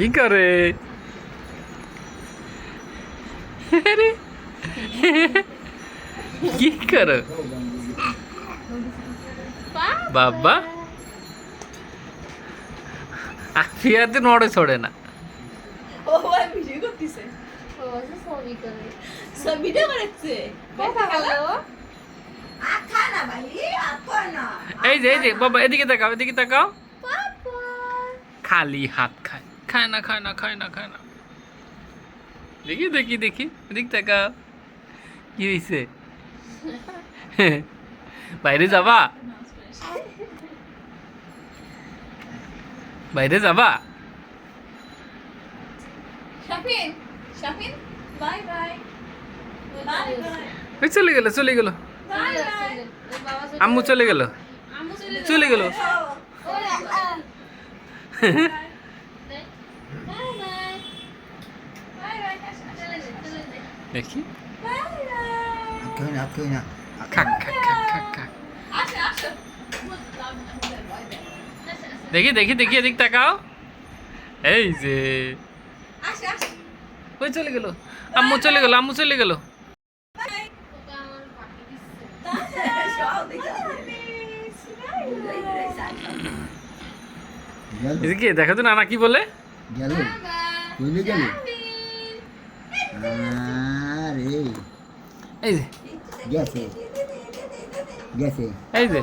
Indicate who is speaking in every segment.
Speaker 1: কি করে? কি করো? বাবা। আফিয়াতে নড়ে ছড়ে না।
Speaker 2: ও ভাই ভিডিও করতেছে। ভাই আপা না।
Speaker 1: এই যে এই যে বাবা এদিকে তাকাও এদিকে তাকাও। খালি হাত খায়। খায় না খায় না খায় না খায় না। দেখি দেখি দেখি। এদিক তাকাও কি হয়েছে বাইরে যাবা? বাইরে যাবা? চলে গেল চলে গেল। আম্মু চলে গেল। চলে গেল। দেখি।
Speaker 3: কেউ না কেউ না
Speaker 1: খাক খাক খাক খাক খাক
Speaker 2: আসো আসো
Speaker 1: দেখি দেখি দেখি এদিক তাকাও। এই যে। ওই চলে গেল। আম্মু চলে গেল আম্মু চলে গেল।
Speaker 2: দেখো
Speaker 1: তো নানা কি বলে।
Speaker 3: গেল। গেল? আরে।
Speaker 1: এই যে।
Speaker 3: গেছে। গেছে।
Speaker 1: এই যে।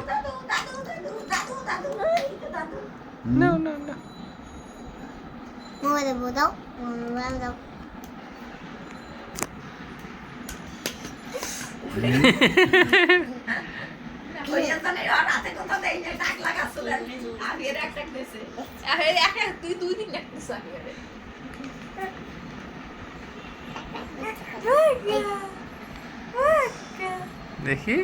Speaker 2: দেই না টাক লাগাছিল আমি এর একটা দিছে। আরে একটা তুই দুই দিন লাগতেছ আমি
Speaker 1: দেখি